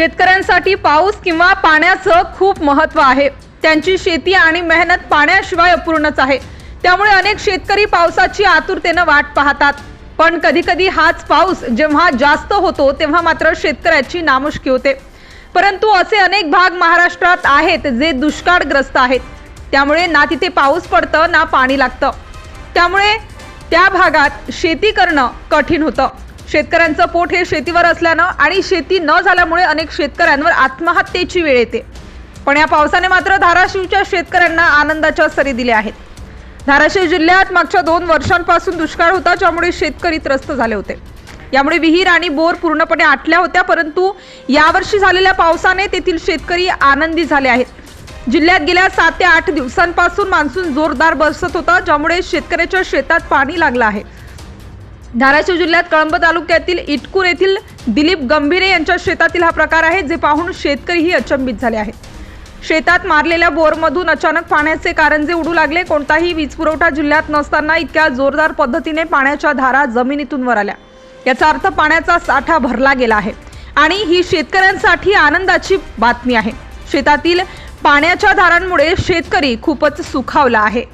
शेतकऱ्यांसाठी पाऊस किंवा पाण्याचं खूप महत्त्व आहे. त्यांची शेती आणि मेहनत पाण्याशिवाय अपूर्णच आहे. त्यामुळे अनेक शेतकरी पावसाची आतुरतेनं वाट पाहतात. पण कधी कधी हाच पाऊस जेव्हा जास्त होतो तेव्हा मात्र शेतकऱ्याची नामुष्की होते. परंतु असे अनेक भाग महाराष्ट्रात आहेत जे दुष्काळग्रस्त आहेत. त्यामुळे ना तिथे पाऊस पडतं ना पाणी लागतं. त्यामुळे त्या भागात शेती करणं कठीण होतं. शेतकऱ्यांचं पोट हे शेतीवर असल्यानं आणि शेती न झाल्यामुळे अनेक शेतकऱ्यांवर आत्महत्येची वेळ येते. पण या पावसाने मात्र धाराशिवच्या शेतकऱ्यांना आनंदाच्या सरी दिल्या आहेत. धाराशिव जिल्ह्यात मागच्या दोन वर्षांपासून दुष्काळ होता ज्यामुळे शेतकरी त्रस्त झाले होते. यामुळे विहीर आणि बोर पूर्णपणे आटल्या होत्या परंतु यावर्षी झालेल्या पावसाने तेथील शेतकरी आनंदी झाले आहेत. जिल्ह्यात गेल्या सात ते आठ दिवसांपासून मान्सून जोरदार बसत होता ज्यामुळे शेतकऱ्याच्या शेतात पाणी लागलं आहे. धाराशिव जिल्ह्यात कळंब तालुक्यातील इटकूर येथील दिलीप गंभीरे यांच्या शेतातील हा प्रकार आहे जे पाहून शेतकरीही अचंबित झाले आहेत. शेतात मारलेल्या बोरमधून अचानक पाण्याचे कारंजे उडू लागले. कोणताही वीज पुरवठा जिल्ह्यात नसताना इतक्या जोरदार पद्धतीने पाण्याच्या धारा जमिनीतून वर आल्या याचा अर्थ पाण्याचा साठा भरला गेला आहे. आणि ही शेतकऱ्यांसाठी आनंदाची बातमी आहे. शेतातील पाण्याच्या धारांमुळे शेतकरी खूपच सुखावला आहे.